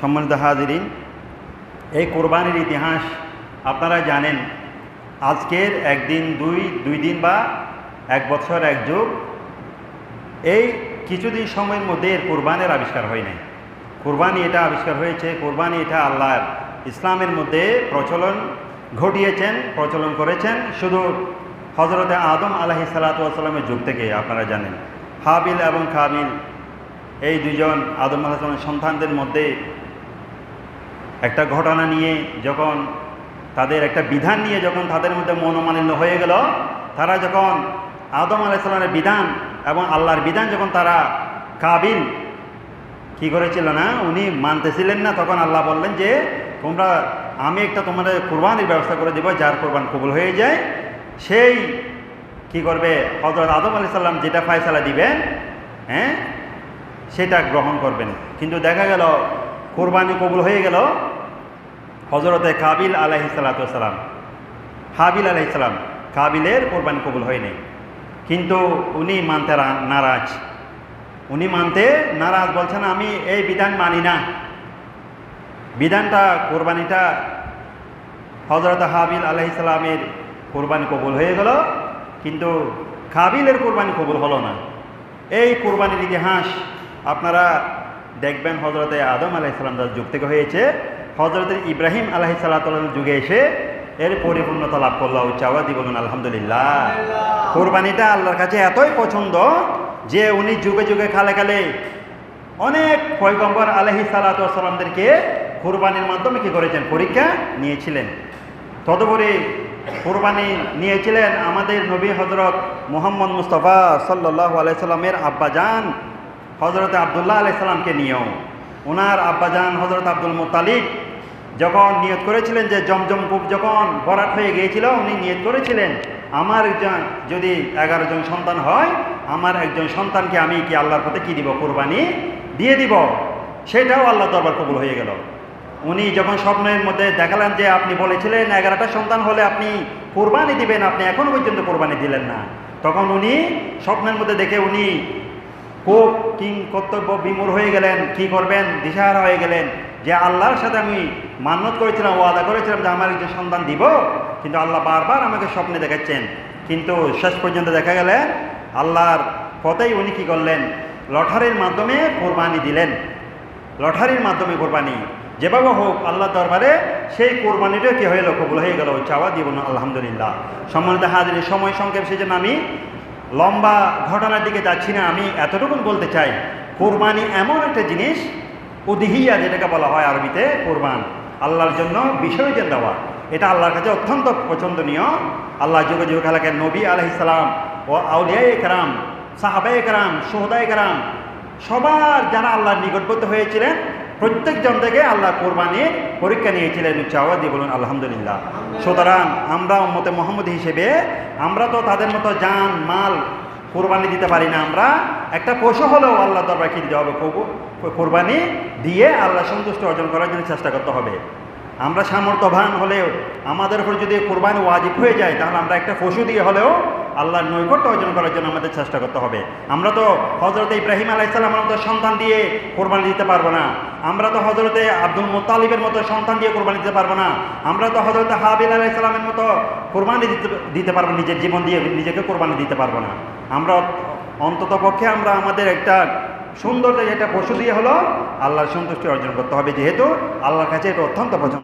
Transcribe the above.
সম্মানিত হাজিরিন, এই কোরবানির ইতিহাস আপনারা জানেন, আজকের একদিন, দুই দুই দিন বা এক বছর, এক যুগ, এই কিছুদিন সময়ের মধ্যে এর কোরবানের আবিষ্কার হয় নাই। কোরবানি এটা আবিষ্কার হয়েছে, কোরবানি এটা আল্লাহর ইসলামের মধ্যে প্রচলন ঘটিয়েছেন, প্রচলন করেছেন, শুধু হজরতে আদম আলাহি সালাতামের যুগ থেকে আপনারা জানেন। হাবিল এবং কাবিল এই দুজন আদম আলাহিসের সন্তানদের মধ্যে একটা ঘটনা নিয়ে যখন তাদের একটা বিধান নিয়ে যখন তাদের মধ্যে মনোমালিন্য হয়ে গেল, তারা যখন আদম আলাইসালামের বিধান এবং আল্লাহর বিধান যখন তারা কাবিল কি করেছিল না, উনি মানতেছিলেন না, তখন আল্লাহ বললেন যে, তোমরা, আমি একটা তোমাদের কোরবানির ব্যবস্থা করে দেবো, যার কোরবান কবুল হয়ে যায়। সেই কি করবে হজরত আদম আলি সাল্লাম যেটা ফায়সালা দিবেন হ্যাঁ সেটা গ্রহণ করবেন। কিন্তু দেখা গেল, কোরবানি কবুল হয়ে গেল হজরতে কাবিল আলাহি সালাতাম হাবিল আলাইসালাম কাবিলের কোরবানি কবুল হয়নি কিন্তু উনি মানতে নারাজ। উনি মানতে নারাজ বলছেন, আমি এই বিধান মানি না। বিধানটা, কোরবানিটা হজরত হাবিল আলাইসালামের কোরবানি কবুল হয়ে গেল, কিন্তু কাবিলের কোরবানি কবুল হলো না। এই কোরবানির ইতিহাস আপনারা দেখবেন হজরতে আদম আলাইসালাম যার যুগ থেকে হয়েছে হজরত ইব্রাহিম আলাহি সাল্লাহ যুগে এসে এর পরিপূর্ণতা লাভ করল চাওয়াদি বলুন, আলহামদুলিল্লাহ। কোরবানিটা আল্লাহর কাছে এতই পছন্দ যে উনি যুগে যুগে খালে খালে অনেক পয়গম্বর আলহি সালাতামদেরকে কোরবানির মাধ্যমে কি করেছেন? পরীক্ষা নিয়েছিলেন। তদুপরি কোরবানি নিয়েছিলেন আমাদের নবী হজরত মোহাম্মদ মুস্তফা সাল্লাহ আলাইসাল্লামের আব্বাজান হজরত আবদুল্লাহ আলাইসাল্লামকে নিয়েও। ওনার আব্বাজান হজরত আব্দুল মোতালিব যখন নিয়ত করেছিলেন যে জমজম কূপ যখন বরাট হয়ে গিয়েছিল, উনি নিয়ত করেছিলেন, আমার একজন, যদি এগারো জন সন্তান হয়, আমার একজন সন্তানকে আমি কি আল্লাহর পথে কি দিব? কোরবানি দিয়ে দিব। সেটাও আল্লাহ দরবার কবুল হয়ে গেল। উনি যখন স্বপ্নের মধ্যে দেখালেন যে আপনি বলেছিলেন, এগারোটা সন্তান হলে আপনি কোরবানি দিবেন, আপনি এখনও পর্যন্ত কোরবানি দিলেন না। তখন উনি স্বপ্নের মধ্যে দেখে উনি খুব কিং, কর্তব্য বিমূর হয়ে গেলেন, কি করবেন? দিশাহারা হয়ে গেলেন। যে আল্লাহর সাথে আমি মান্যত করেছিলাম, ওয়াদা করেছিলাম যে আমার একজন সন্তান দিব, কিন্তু আল্লাহ বারবার আমাকে স্বপ্নে দেখাচ্ছেন। কিন্তু শেষ পর্যন্ত দেখা গেলে আল্লাহর পথেই উনি কী করলেন? লটারির মাধ্যমে কোরবানি দিলেন। লটারির মাধ্যমে কোরবানি। যেভাবে হোক আল্লাহ দরবারে সেই কোরবানিটা কি হয়ে কবুল হয়ে গেল, চাওয়া দিব আলহামদুলিল্লাহ। সম্মানিত হাজির, সময় সংক্ষেপ সেই জন্য আমি লম্বা ঘটনার দিকে যাচ্ছি না, আমি এতটুকুন বলতে চাই, কোরবানি এমন একটা জিনিস, উদিহিয়া যেটাকে বলা হয় আরবিতে, কোরবান। আল্লাহর জন্য বিসর্জন দেওয়া। এটা আল্লাহর কাছে অত্যন্ত পছন্দনীয়। আল্লাহ যুগে যুগে খেলাকে নবী আলহিসাম ও আউলিয়া একরাম সাহাবা একরাম সোহদা একরাম সবার যারা আল্লাহর নিকটবর্তী হয়েছিলেন প্রত্যেকজন থেকে আল্লাহ কোরবানি পরীক্ষা নিয়েছিলেন চাওয়া দিয়ে বলুন আলহামদুলিল্লাহ। সুতরাং আমরা মতে মোহাম্মদ হিসেবে আমরা তো তাদের মতো যান মাল কোরবানি দিতে পারি না আমরা। একটা পশু হলেও আল্লাহ দরবার কিনতে দিতে হবে? কোরবানি দিয়ে আল্লাহ সন্তুষ্ট অর্জন করার জন্য চেষ্টা করতে হবে। আমরা সামর্থ্যবান হলেও, আমাদের উপর যদি কোরবানি ওয়াজিব হয়ে যায়, তাহলে আমরা একটা পশু দিয়ে হলেও আল্লাহর নৈকট্য অর্জন করার জন্য আমাদের চেষ্টা করতে হবে। আমরা তো হজরত ইব্রাহিম আলাইসাল্লাম মতো সন্তান দিয়ে কোরবানি দিতে পারব না। আমরা তো হজরতে আব্দুল মোতালিবের মতো সন্তান দিয়ে কোরবানি দিতে পারব না। আমরা তো হজরত হাবিল আলাইসাল্লামের মতো কোরবানি দিতে দিতে পারব নিজের জীবন দিয়ে নিজেকে কোরবানি দিতে পারব না। আমরা অন্তত পক্ষে আমরা আমাদের একটা সুন্দর একটা পশু দিয়ে হলো আল্লাহর সন্তুষ্টি অর্জন করতে হবে, যেহেতু আল্লাহর কাছে এটা অত্যন্ত পছন্দ।